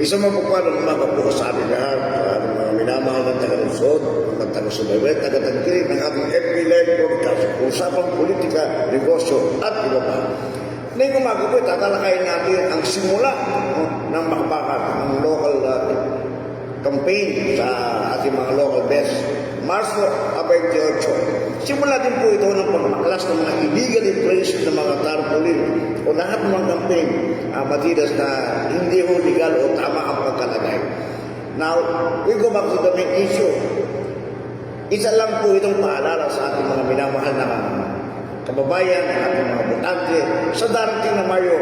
Isang mapagpalang umaga po sa ating lahat, sa ating mga minamahal ng taga-Luzon, mga taga-Subaywet, taga-Tangkiri, ng ating FB Live Broadcast, usapang politika, negosyo, at iba pa. Ngayong umaga po, tatalakayin natin ang simula no, ng makbakat, ng local uh, campaign sa ating mga local best. Marso 28. Simula din po ito ng mga inflation ng mga tarpaulin o lahat ng mga campaign uh, materials na hindi ho legal o tama ang pagkalagay. Now, we go back to the main issue. Isa lang po itong paalala sa ating mga minamahal na kababayan, ating mga butante, sa darating na Mayo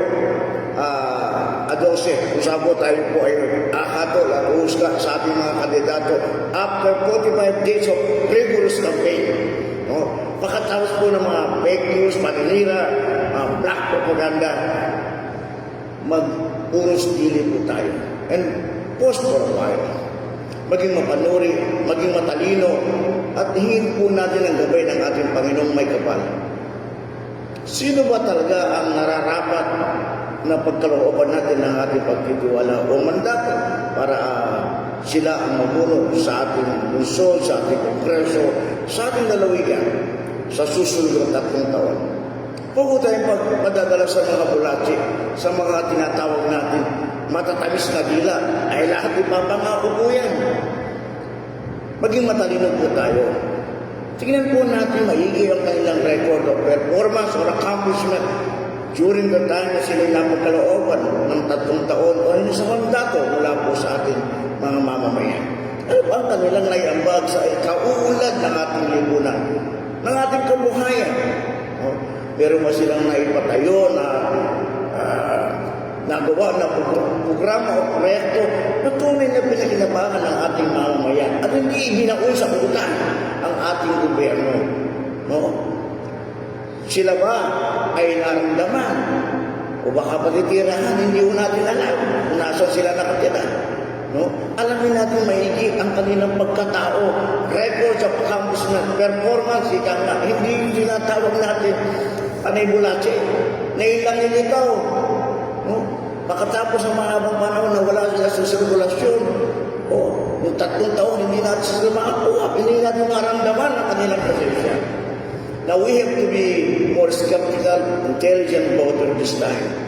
uh, 12, usabo tayo po ay akatol at uhusga sa ating mga kandidato after 45 days of rigorous campaign. No? Pagkatapos po ng mga fake news, paninira, uh, black propaganda, mag-uros dili po tayo. And post for a while maging mapanuri, maging matalino, at hingin po natin ang gabay ng ating Panginoong may kapal. Sino ba talaga ang nararapat na pagkalooban natin ng ating pagtitiwala o mandato para uh, sila ang mamuno sa ating lungsod, sa ating kongreso, sa ating lalawigan sa susunod na tatlong taon. Huwag tayong magpadadala sa mga bulati, sa mga tinatawag natin matatamis na dila, ay lahat ipapangako po yan. Maging matalino po tayo. Tingnan po natin maigi ang kanilang record of performance or accomplishment during the time na sila napagkalooban ng tatlong taon o hindi sa mandato mula po sa ating mga mamamayan. Ano ba ang kanilang naiambag sa kauulad ng ating lipunan, ng ating kabuhayan? No? Meron ba silang naipatayo na uh, nagawa na programa o proyekto na tunay na pinakinabangan ng ating mamamayan at hindi ibinaon sa utang ang ating gobyerno. No? Sila ba ay naramdaman o baka pagtitirahan, hindi ko natin alam kung nasaan sila nakatira. No? Alamin natin maigi ang kanilang pagkatao, record sa campus na performance, ika nga, hindi yung tinatawag natin panay bulache, na ilang ikaw. No? Makatapos ang mahabang panahon na wala sila sa sirkulasyon, o yung tatlong taon, hindi natin sila makakuha, hindi natin maramdaman ang kanilang presensya. Now we have to be more skeptical, intelligent voter this time.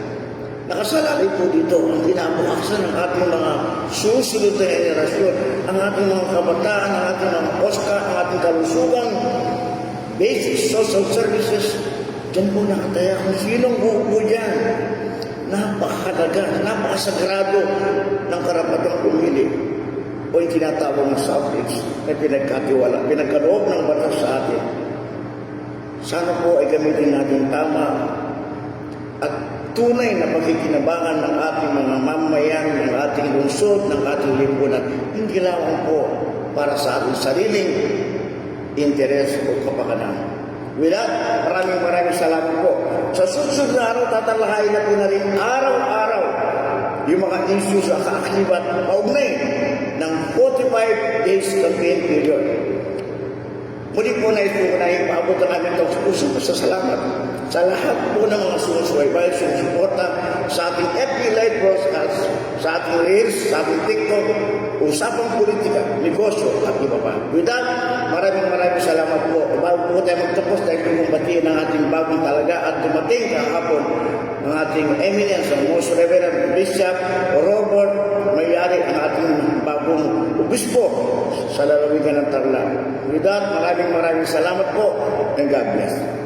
Nakasalalay po dito ang pinapakaksan ng ating mga susunod na henerasyon, ang ating mga kabataan, ang ating mga OSCA, ang ating kalusugan, basic social services, Diyan po nakataya kung sinong uupo dyan. Napakahalaga, napakasagrado ng karapatang pumili o yung tinatawag ng subjects na pinagkatiwala, pinagkaloob ng batas sa atin. Sana po ay gamitin natin tama at tunay na pagkikinabangan ng ating mga mamayan, ng ating lungsod, ng ating lipunan. Hindi lamang po para sa ating sariling interes o kapakanan. With that, maraming maraming salamat po. Sa susunod na araw, tatalakayin na po na rin araw-araw yung mga issues sa kaaklibat kaugnay ng 45 days campaign period. Muli po na ito na ipaabot ang aming taus-puso sa salamat sa lahat po ng mga sumusubaybay, sumusuporta sa ating FB Live broadcast, sa ating Reels, sa ating TikTok, usapang politika, negosyo, at iba pa. With that, maraming maraming salamat po. Bago po tayo magtapos, tayo kumbatiin ng ating bagong talaga at dumating kahapon ng ating eminence, ang most reverend Bishop Robert Mayari, ang ating bagong obispo sa lalawigan ng Tarlac. With that, maraming maraming salamat po and God bless.